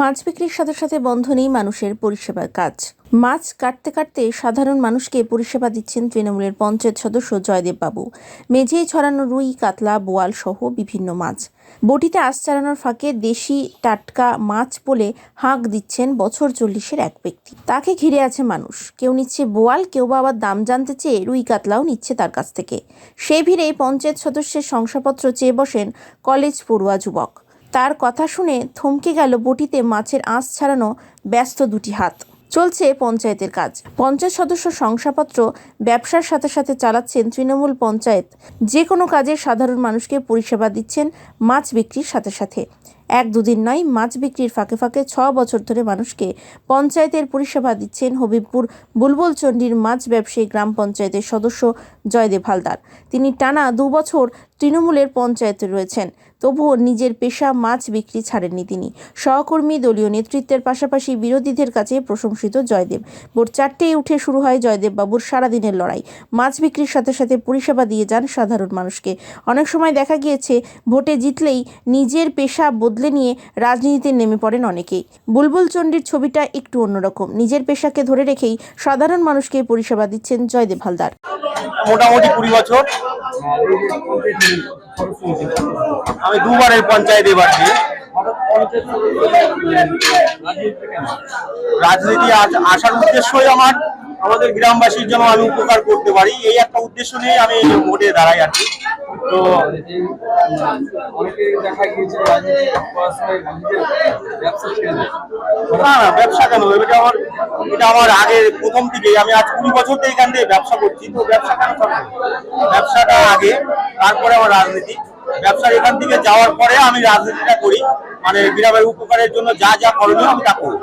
মাছ বিক্রির সাথে সাথে বন্ধ নেই মানুষের পরিষেবার কাজ। মাছ কাটতে কাটতে সাধারণ মানুষকে পরিষেবা দিচ্ছেন তৃণমূলের পঞ্চায়েত সদস্য জয়দেব বাবু। মেঝেই ছড়ানো রুই, কাতলা, বোয়াল সহ বিভিন্ন মাছ। বটিতে আশ চালানোর ফাঁকে দেশি টাটকা মাছ বলে হাঁক দিচ্ছেন বছর চল্লিশের এক ব্যক্তি। তাকে ঘিরে আছে মানুষ। কেউ নিচ্ছে বোয়াল, কেউ বা আবার দাম জানতে চেয়ে রুই, কাতলাও নিচ্ছে তার কাছ থেকে। সে ভিড়ে পঞ্চায়েত সদস্যের শংসাপত্র চেয়ে বসেন কলেজ পড়ুয়া যুবক। তার কথা শুনে থমকে গেল বটিতে মাছের আঁশ ছাড়ানো ব্যস্ত দুটি হাত। চলছে পঞ্চায়েতের কাজ। পঞ্চায়েত সদস্য শংসাপত্র ব্যবসার সাথে সাথে চালাচ্ছেন তৃণমূল পঞ্চায়েত। যে কোনো কাজে সাধারণ মানুষকে পরিষেবা দিচ্ছেন মাছ বিক্রির সাথে সাথে। এক দুদিন নয়, মাছ বিক্রির ফাঁকে ফাঁকে ছ বছর ধরে মানুষকে পঞ্চায়েতের পরিষেবা দিচ্ছেন হবিবপুর বুলবুল চণ্ডীর মাছ ব্যবসায়ী গ্রাম পঞ্চায়েতের সদস্য জয়দেব হালদার। তিনি টানা দু বছর তৃণমূলের পঞ্চায়েতে রয়েছেন। তবুও নিজের পেশা মাছ বিক্রি ছাড়েননি তিনি। সহকর্মী দলীয় নেতৃত্বের পাশাপাশি বিরোধীদের কাছে প্রশংসিত জয়দেব। ভোর চারটেয় উঠে শুরু হয় জয়দেব বাবুর সারাদিনের লড়াই। মাছ বিক্রির সাথে সাথে পরিষেবা দিয়ে যান সাধারণ মানুষকে। অনেক সময় দেখা গিয়েছে, ভোটে জিতলেই নিজের পেশা বদলে নিয়ে রাজনীতিতে নেমে পড়েন অনেকেই। বুলবুল চণ্ডীর ছবিটা একটু অন্যরকম। নিজের পেশাকে ধরে রেখেই সাধারণ মানুষকে পরিষেবা দিচ্ছেন জয়দেব হালদার। মোটামুটি কুড়ি বছর। আমি দুবারের পঞ্চায়েত দিই। রাজনীতি আস- আসার উদ্দেশ্যই আমার, আমাদের গ্রামবাসীর জন্য আমি উপকার করতে পারি এই একটা উদ্দেশ্য নিয়ে আমি ভোটে দাঁড়াই আর তো অনেকে দেখা গিয়েছে ব্যবসা না ব্যবসা কেন? এটা আমার এটা আমার আগে প্রথম থেকেই। আমি আজ কুড়ি বছর থেকে এখান থেকে ব্যবসা করছি। তো ব্যবসা কেন ব্যবসাটা আগে, তারপরে আমার রাজনীতি। ব্যবসার এখান থেকে যাওয়ার পরে আমি রাজনীতিটা করি। মানে গ্রামের উপকারের জন্য যা যা করণীয় আমি তা করি।